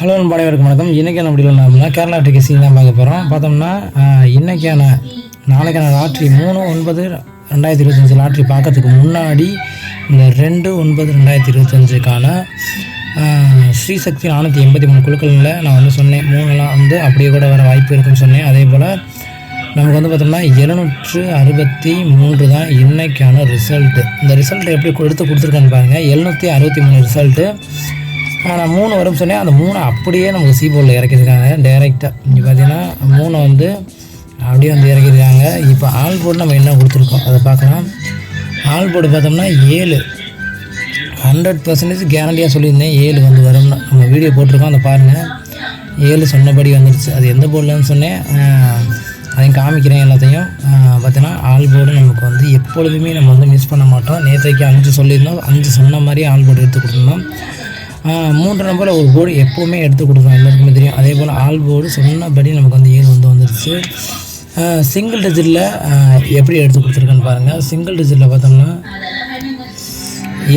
Hello அனைவருக்கும் வணக்கம். இன்றைக்கான அப்படியில் நம்ம கேரளா டிக்கெட்ஸிங் தான் பார்க்க போகிறோம் பார்த்தோம்னா இன்றைக்கான நாளைக்கான லாட்ரி மூணு ஒன்பது ரெண்டாயிரத்தி இருபத்தஞ்சி லாட்ரி பார்க்கறதுக்கு முன்னாடி இந்த ரெண்டு ஒன்பது ரெண்டாயிரத்தி இருபத்தஞ்சுக்கான ஸ்ரீசக்தி நானூற்றி எண்பத்தி மூணு குழுக்களில் நான் வந்து சொன்னேன். மூணுலாம் வந்து அப்படியே கூட வர வாய்ப்பு இருக்குன்னு சொன்னேன். அதே போல் நமக்கு வந்து பார்த்தோம்னா எழுநூற்று அறுபத்தி மூன்று தான் இன்னைக்கான ரிசல்ட்டு இந்த ரிசல்ட்டை எப்படி எடுத்து கொடுத்துருக்கேன்னு பாருங்கள் எழுநூற்றி அறுபத்தி மூணு ரிசல்ட்டு நான் மூணு வரும் சொன்னேன். அந்த மூணை அப்படியே நமக்கு சீபோர்டில் இறக்கியிருக்காங்க. டைரெக்டாக இங்கே பார்த்தீங்கன்னா மூணை வந்து அப்படியே வந்து இறக்கியிருக்காங்க. இப்போ ஆல் போர்டு நம்ம என்ன கொடுத்துருக்கோம்? அதை பார்க்கலாம். ஆல் போர்டு பார்த்தோம்னா ஏழு. ஹண்ட்ரட் பர்சன்டேஜ் கேரண்டியாக சொல்லியிருந்தேன். ஏழு வந்து வரும்னு. நம்ம வீடியோ போட்டிருக்கோம். அதை பாருங்கள் ஏழு சொன்னபடி வந்துடுச்சு அது எந்த போர்டில்னு சொன்னேன். அதையும் காமிக்கிறேன் எல்லாத்தையும். பார்த்தீங்கன்னா ஆல் போர்டு நமக்கு வந்து எப்பொழுதுமே நம்ம வந்து மிஸ் பண்ண மாட்டோம். நேற்றைக்கு அஞ்சு சொல்லியிருந்தோம். அஞ்சு சொன்ன மாதிரி ஆல் போர்டு எடுத்து கொடுத்துருந்தோம். மூன்று நம்பரில் ஒரு போர்டு எப்போவுமே எடுத்து கொடுக்குறோம் எல்லாருக்குமே தெரியும். அதே போல் ஆல் போர்டு சொன்னபடி நமக்கு வந்து ஏர் வந்து வந்துடுச்சு சிங்கிள் டிஜிட்டில் எப்படி எடுத்து கொடுத்துருக்கேன்னு பாருங்கள் சிங்கிள் டிஜிட்டில் பார்த்தோம்னா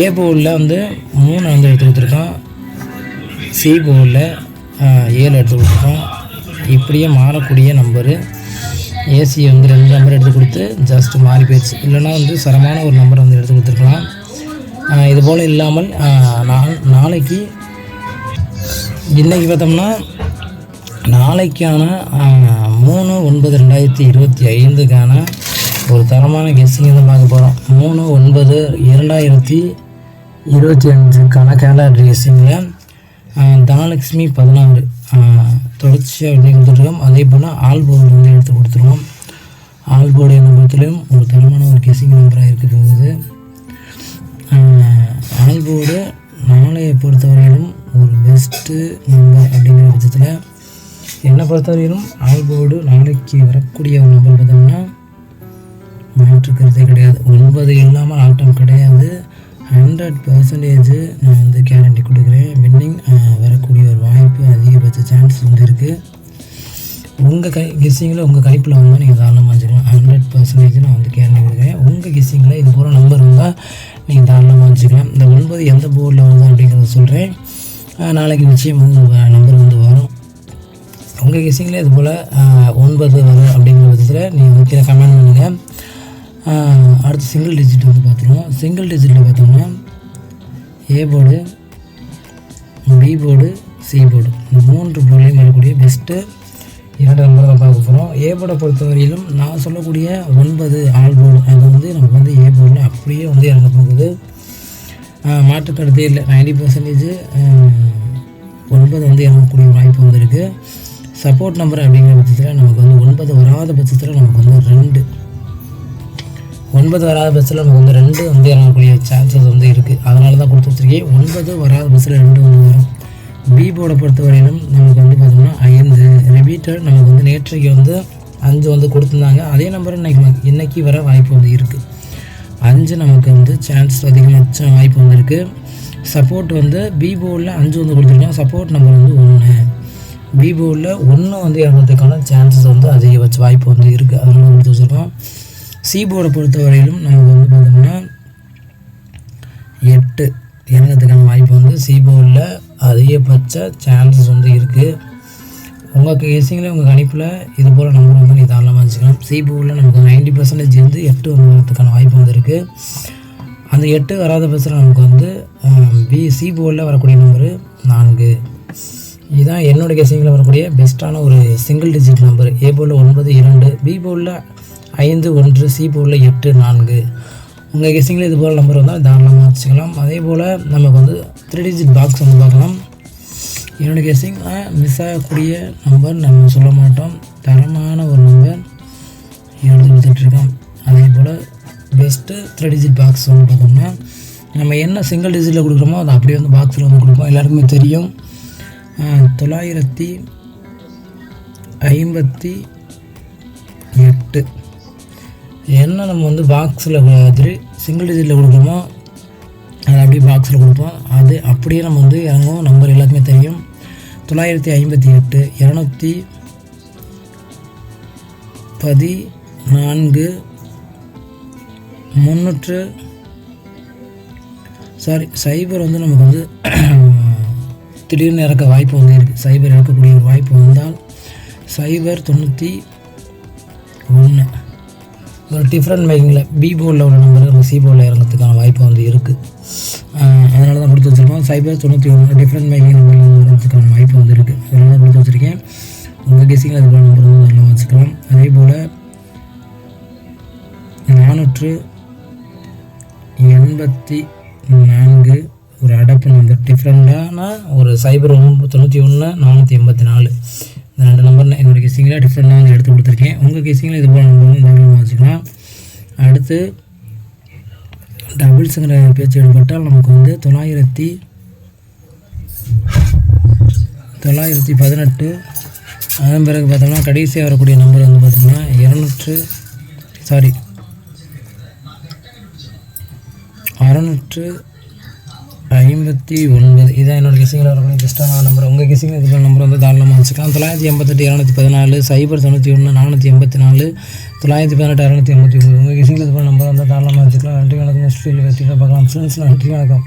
ஏ போர்டில் வந்து மூணு வந்து எடுத்து கொடுத்துருக்கோம். சி போர்டில் ஏழு எடுத்து கொடுத்துருக்கோம். இப்படியே மாறக்கூடிய நம்பரு ஏசி வந்து ரெண்டு நம்பர் எடுத்து கொடுத்து ஜஸ்ட் மாறி போயிடுச்சு. இல்லைன்னா வந்து சரமான ஒரு நம்பர் வந்து எடுத்து கொடுத்துருக்கலாம். இது போல் இல்லாமல் நான் நாளைக்கு இன்றைக்கி பார்த்தோம்னா நாளைக்கான மூணு ஒன்பது ரெண்டாயிரத்தி இருபத்தி ஐந்துக்கான ஒரு தரமான கெஸ்ஸிங் தான் பார்க்க போகிறோம் மூணு ஒன்பது இரண்டாயிரத்தி இருபத்தி அஞ்சுக்கான கேலண்டர் கெஸ்ஸிங்கில் தனலட்சுமி பதினாறு. தொடர்ச்சியாக வெளியே கொடுத்துருக்கோம் அதே போல் ஆல்போர்டு வந்து எடுத்து கொடுத்துருவோம் ஆல்போர்டு என்ன பொறுத்தலையும் ஒரு தரமான ஒரு கெஸ்ஸிங் நம்பராக இருக்க போகுது. ஆல் போர்டு நாளையை பொறுத்தவரையிலும் ஒரு பெஸ்ட்டு நம்பர் அப்படிங்கிற பட்சத்தில் என்னை பொறுத்தவரையிலும் ஆல் போர்டு நாளைக்கு வரக்கூடிய ஒரு நம்பர் பார்த்தோம்னா மாற்றுக்கிறதே கிடையாது. ஒன்பது இல்லாமல் ஆட்டம் கிடையாது. ஹண்ட்ரட் பர்சன்டேஜ் நான் வந்து கேரண்டி கொடுக்குறேன். வின்னிங் வரக்கூடிய ஒரு வாய்ப்பு அதிகபட்ச சான்ஸ் வந்து இருக்குது உங்கள் கை கெஸ்ஸிங்கில் உங்கள் கைப்பில் வந்தால் நீங்கள் தாராளமாக ஹண்ட்ரட் பர்சன்டேஜ் நான் வந்து கேரளா கொடுக்குறேன் உங்கள் கிஸ்ஸிங்கில் இது போல் நம்பர் இருந்தால் நீங்கள் தாராளமாக வச்சுக்கலாம் இந்த ஒன்பது எந்த போர்டில் வருது அப்படிங்கிறத சொல்கிறேன் நாளைக்கு நிச்சயம் வந்து நம்பர் வந்து வரும். உங்கள் கிஸ்ஸிங்கில் இது போல் ஒன்பது வரும் அப்படிங்கிற பட்சத்தில் நீங்கள் வந்து கீழே கமெண்ட் பண்ணுங்கள் அடுத்து சிங்கிள் டிஜிட் வந்து பார்த்துருவோம். சிங்கிள் டிஜிட்டில் பார்த்தோம்னா A board B board C board இந்த மூன்று போர்டிலையும் வரக்கூடிய பெஸ்ட்டு இரண்டு நம்பர் தான் பார்க்க போகிறோம் ஏ போர்டை பொறுத்தவரையிலும் நான் சொல்லக்கூடிய ஒன்பது ஆல் போர்டு அது வந்து நமக்கு வந்து ஏ போர்டில் அப்படியே வந்து இறங்க போகுது. ஆஹ் மாற்றுக்கருத்தே இல்லை. நைன்டி பர்சன்டேஜ் ஒன்பது வந்து இறங்கக்கூடிய வாய்ப்பு வந்து இருக்குது சப்போர்ட் நம்பர் அப்படிங்கிற பட்சத்தில் நமக்கு வந்து ஒன்பது வராத பட்சத்தில் நமக்கு வந்து ரெண்டு. ஒன்பது வராத பஸ்ஸில் நமக்கு வந்து ரெண்டு வந்து இறங்கக்கூடிய சான்சஸ் வந்து இருக்குது அதனால தான் கொடுத்து வச்சிருக்கேன். ஒன்பது வராத பஸ்ஸில் ரெண்டு வந்து வரும். பீபோட பொறுத்தவரையிலும் நமக்கு வந்து பார்த்தோம்னா ஐந்து ரிபீட்டர் நமக்கு வந்து நேற்றைக்கு வந்து அஞ்சு வந்து கொடுத்துருந்தாங்க. அதே நம்பர் இன்னைக்கு இன்றைக்கி இன்னைக்கு வர வாய்ப்பு வந்து இருக்குது அஞ்சு நமக்கு வந்து சான்ஸ் அதிகமாக வாய்ப்பு வந்து இருக்குது சப்போர்ட் வந்து பீபோவில் அஞ்சு வந்து கொடுத்துருக்கோம் சப்போர்ட் நம்பர் வந்து ஒன்று பீபோவில் ஒன்று வந்து இறங்குறதுக்கான சான்சஸ் வந்து அதிகபட்ச வாய்ப்பு வந்து இருக்குது அதனால கொடுத்து வச்சுருக்கோம் சீபோர்டை பொறுத்தவரையிலும் நமக்கு வந்து பார்த்தோம்னா எட்டு. இறங்கிறதுக்கான வாய்ப்பு வந்து சி அதிகபட்ச சான்சஸ் வந்து இருக்குது உங்கள் கேசிங்கில் உங்கள் கணிப்பில் இது போல் நம்பர் வந்து நீ தாராளமாக வச்சுக்கலாம். சி நமக்கு நைன்டி பர்சன்டேஜ் வந்து எட்டு வந்து வாய்ப்பு வந்து இருக்குது அந்த எட்டு வராத பட்சத்தில் நமக்கு வந்து பி சி வரக்கூடிய நம்பரு நான்கு. இதுதான் என்னோடய கெஸிங்கில் வரக்கூடிய பெஸ்ட்டான ஒரு சிங்கிள் டிஜிட் நம்பர் ஏ போர்டில் ஒன்பது இரண்டு பி போலில் ஐந்து ஒன்று சி போலில் எட்டு நான்கு. உங்கள் கெஸ்டிங்கில் இது போல் நம்பர் வந்தால் தாராளமாக வச்சுக்கலாம். அதே போல் நமக்கு வந்து த்ரீ டிஜிட் பாக்ஸ் வந்து பார்க்கலாம். என்னோடய கெஸ்டிங் மிஸ் ஆகக்கூடிய நம்பர் நம்ம சொல்ல மாட்டோம். தரமான ஒரு நம்பர் எழுதி கொடுத்துட்ருக்கோம் அதே போல் பெஸ்ட்டு த்ரீ டிஜிட் பாக்ஸ் வந்து பார்த்தோம்னா நம்ம என்ன சிங்கிள் டிஜிட்டில் கொடுக்குறோமோ அதை அப்படியே வந்து பாக்ஸில் வந்து கொடுப்போம். எல்லாருக்குமே தெரியும். தொள்ளாயிரத்தி ஐம்பத்தி எட்டு. என்ன நம்ம வந்து பாக்ஸில் சிங்கிள் டிஜிட்டில் கொடுக்குறோமோ அதை அப்படியே பாக்ஸில் கொடுப்போம். அது அப்படியே நம்ம வந்து இறங்கும் நம்பர் எல்லாத்துக்குமே தெரியும். தொள்ளாயிரத்தி ஐம்பத்தி எட்டு இரநூத்தி பதினான்கு முந்நூற்று சாரி சைபர் வந்து நமக்கு வந்து திடீர்னு இறக்க வாய்ப்பு வந்து இருக்குது சைபர் இறக்கக்கூடிய ஒரு வாய்ப்பு வந்தால் சைபர் தொண்ணூற்றி ஒன்று ஒரு டிஃப்ரெண்ட் மேக்கிங்கில் பி போர்டில் உள்ள நம்பர் நம்ம சி போர்டில் இறங்கிறதுக்கான வாய்ப்பு வந்து இருக்குது அதனால தான் கொடுத்து வச்சுருக்கோம். சைபர் தொண்ணூற்றி ஒன்று டிஃப்ரெண்ட் மேக்கிங் நம்பரில் வரதுக்கான வாய்ப்பு வந்து இருக்குது அதனால தான் கொடுத்து வச்சுருக்கேன். உங்கள் கெஸிங்கில் அது போல் நம்பர் வந்து நல்லா வச்சுக்கலாம். அதே போல் நானூற்று எண்பத்தி நான்கு ஒரு அடப்பு நம்பர் டிஃப்ரெண்ட்டான ஒரு சைபர் ஒன்று தொண்ணூற்றி ஒன்று நானூற்றி எண்பத்தி நாலு. இந்த ரெண்டு நம்பர் என்னோடய கெஸிங்கில் டிஃப்ரெண்ட்டாக வந்து எடுத்து கொடுத்துருக்கேன். உங்கள் கெஸிங்கில் இது போல் நம்பர் தாராளமாக வச்சுக்கலாம் அடுத்து டபுள்ஸுங்கிற பேச்சு எடுப்பட்டால் நமக்கு வந்து தொள்ளாயிரத்தி தொள்ளாயிரத்தி பதினெட்டு. அதன் பிறகு பார்த்தோம்னா கடைசியாக வரக்கூடிய நம்பர் வந்து பார்த்தோம்னா இரநூற்று சாரி அறநூற்று ஐம்பத்தி ஒன்பது. இதான் என்னோட கிசிங்கில் வரக்கூடிய பெஸ்ட்டான நம்பர் உங்கள் கிசிங்கில் இருக்கிற நம்பர் வந்து தாராளமாக வச்சுக்கலாம் தொள்ளாயிரத்தி எண்பத்தெட்டு இரநூத்தி பதினாலு சைபர் தொண்ணூற்றி ஒன்று நானூற்றி எண்பத்தி நாலு தொள்ளாயிரத்தி பதினெட்டு இரநூத்தி எண்பத்தி ஒம்பது உங்கள் கிசிங்கில் இருக்கிற நம்பர் வந்து தாராளமாக வச்சுக்கலாம் நன்றி வணக்கம். நெக்ஸ்ட் வச்சுக்கலாம் பார்க்கலாம். ஃப்ரெண்ட்ஸ் நன்றி வணக்கம்.